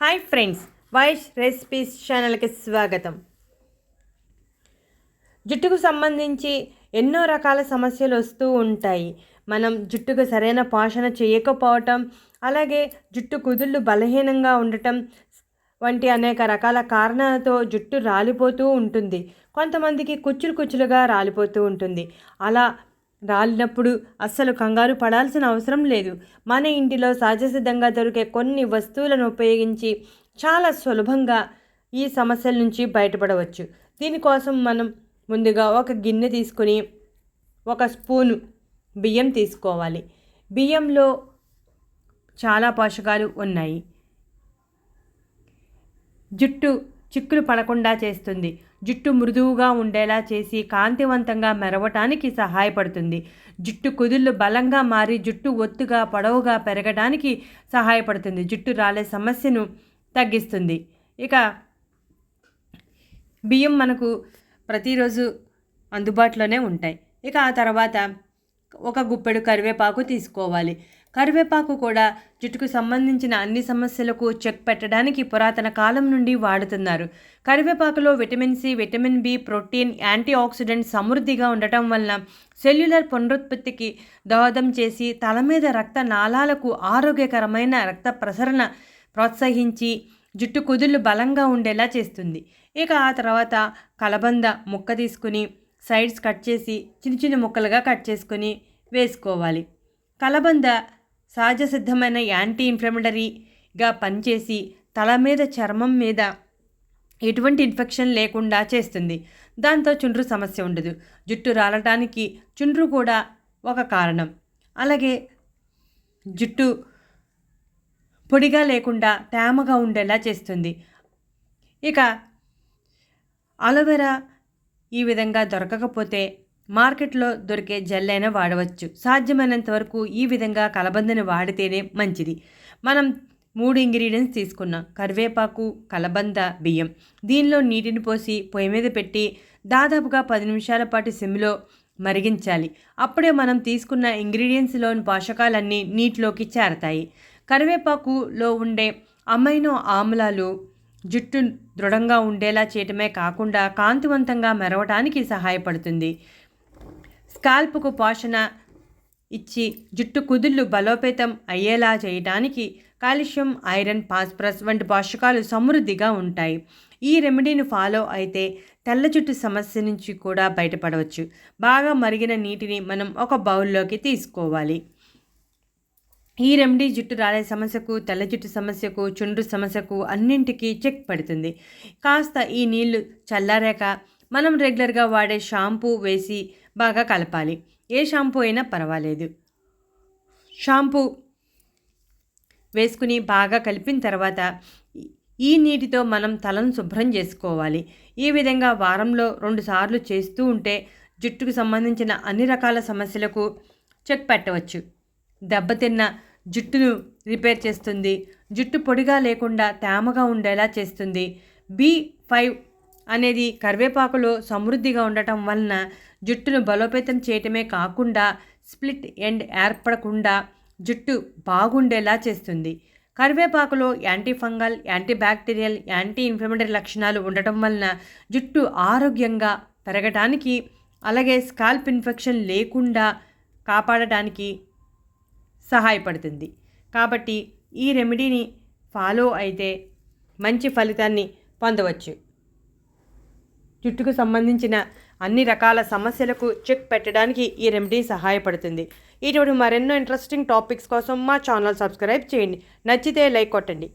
Hi friends Vaish recipes ఛానల్కి స్వాగతం. జుట్టుకు సంబంధించి ఎన్నో రకాల సమస్యలు వస్తూ ఉంటాయి. మనం జుట్టుకు సరైన పోషణ చేయకపోవటం అలాగే జుట్టు కుదుళ్ళు బలహీనంగా ఉండటం వంటి అనేక రకాల కారణాలతో జుట్టు రాలిపోతూ ఉంటుంది. కొంతమందికి కుచ్చులు కుచ్చులుగా రాలిపోతూ ఉంటుంది. అలా రాలినప్పుడు అస్సలు కంగారు పడాల్సిన అవసరం లేదు. మన ఇంటిలో సహజసిద్ధంగా దొరికే కొన్ని వస్తువులను ఉపయోగించి చాలా సులభంగా ఈ సమస్యల నుంచి బయటపడవచ్చు. దీనికోసం మనం ముందుగా ఒక గిన్నె తీసుకొని ఒక స్పూను బియ్యం తీసుకోవాలి. బియ్యంలో చాలా పోషకాలు ఉన్నాయి. జుట్టు చిక్కులు పడకుండా చేస్తుంది. జుట్టు మృదువుగా ఉండేలా చేసి కాంతివంతంగా మెరవటానికి సహాయపడుతుంది. జుట్టు కుదుళ్ళు బలంగా మారి జుట్టు ఒత్తుగా పొడవుగా పెరగడానికి సహాయపడుతుంది. జుట్టు రాలే సమస్యను తగ్గిస్తుంది. ఇక బియ్యం మనకు ప్రతిరోజు అందుబాటులోనే ఉంటాయి. ఇక ఆ తర్వాత ఒక గుప్పెడు కరివేపాకు తీసుకోవాలి. కరివేపాకు కూడా జుట్టుకు సంబంధించిన అన్ని సమస్యలకు చెక్ పెట్టడానికి పురాతన కాలం నుండి వాడుతున్నారు. కరివేపాకులో vitamin C vitamin B protein antioxidant సమృద్ధిగా ఉండటం వలన సెల్యులర్ పునరుత్పత్తికి దోహదం చేసి తల మీద రక్త నాళాలకు ఆరోగ్యకరమైన రక్త ప్రసరణ ప్రోత్సహించి జుట్టు కుదుళ్ళు బలంగా ఉండేలా చేస్తుంది. ఇక ఆ తర్వాత కలబంద ముక్క తీసుకుని సైడ్స్ కట్ చేసి చిన్న చిన్న ముక్కలుగా కట్ చేసుకొని వేసుకోవాలి. కలబంద సహజ సిద్ధమైన యాంటీ ఇన్ఫ్లమటరీగా పనిచేసి తల మీద చర్మం మీద ఎటువంటి ఇన్ఫెక్షన్ లేకుండా చేస్తుంది. దాంతో చుండ్రు సమస్య ఉండదు. జుట్టు రాలటానికి చుండ్రు కూడా ఒక కారణం. అలాగే జుట్టు పొడిగా లేకుండా తేమగా ఉండేలా చేస్తుంది. ఇక అలోవెరా ఈ విధంగా దొరకకపోతే మార్కెట్లో దొరికే జెల్ అయినా వాడవచ్చు. సాధ్యమైనంత వరకు ఈ విధంగా కలబందని వాడితేనే మంచిది. మనం మూడు ఇంగ్రీడియంట్స్ తీసుకున్నాం. కరివేపాకు కలబంద బియ్యం. దీనిలో నీటిని పోసి పొయ్యి మీద పెట్టి దాదాపుగా పది నిమిషాల పాటు సిమ్లో మరిగించాలి. అప్పుడే మనం తీసుకున్న ఇంగ్రీడియంట్స్లోని పోషకాలన్నీ నీటిలోకి చేరతాయి. కరివేపాకులో ఉండే అమైనో ఆమ్లాలు జుట్టు దృఢంగా ఉండేలా చేయటమే కాకుండా కాంతివంతంగా మెరవటానికి సహాయపడుతుంది. స్కాల్ప్కు పోషణ ఇచ్చి జుట్టు కుదుళ్ళు బలోపేతం అయ్యేలా చేయడానికి కాల్షియం ఐరన్ ఫాస్ఫరస్ వంటి పోషకాలు సమృద్ధిగా ఉంటాయి. ఈ రెమెడీని ఫాలో అయితే తెల్ల జుట్టు సమస్య నుంచి కూడా బయటపడవచ్చు. బాగా మరిగిన నీటిని మనం ఒక బౌల్లోకి తీసుకోవాలి. ఈ రెమెడీ జుట్టు రాలే సమస్యకు తెల్ల జుట్టు సమస్యకు చుండ్రు సమస్యకు అన్నింటికీ చెక్ పడుతుంది. కాస్త ఈ నీళ్ళు చల్లారాక మనం రెగ్యులర్గా వాడే షాంపూ వేసి బాగా కలపాలి. ఏ షాంపూ అయినా పర్వాలేదు. షాంపూ వేసుకుని బాగా కలిపిన తర్వాత ఈ నీటితో మనం తలను శుభ్రం చేసుకోవాలి. ఈ విధంగా వారంలో రెండుసార్లు చేస్తూ ఉంటే జుట్టుకు సంబంధించిన అన్ని రకాల సమస్యలకు చెక్ పెట్టవచ్చు. దెబ్బతిన్న జుట్టును రిపేర్ చేస్తుంది. జుట్టు పొడిగా లేకుండా తేమగా ఉండేలా చేస్తుంది. బి ఫైవ్ అనేది కరివేపాకులో సమృద్ధిగా ఉండటం వలన జుట్టును బలోపేతం చేయటమే కాకుండా స్ప్లిట్ ఎండ్ ఏర్పడకుండా జుట్టు బాగుండేలా చేస్తుంది. కరివేపాకులో anti fungal anti bacterial anti inflammatory లక్షణాలు ఉండటం వలన జుట్టు ఆరోగ్యంగా పెరగడానికి అలాగే స్కాల్ప్ ఇన్ఫెక్షన్ లేకుండా కాపాడటానికి సహాయపడుతుంది. కాబట్టి ఈ రెమెడీని ఫాలో అయితే మంచి ఫలితాన్ని పొందవచ్చు. జుట్టుకు సంబంధించిన అన్ని రకాల సమస్యలకు చెక్ పెట్టడానికి ఈ రెమెడీ సహాయపడుతుంది. ఇటువంటి మరెన్నో ఇంట్రెస్టింగ్ టాపిక్స్ కోసం మా ఛానల్ సబ్స్క్రైబ్ చేయండి. నచ్చితే లైక్ కొట్టండి.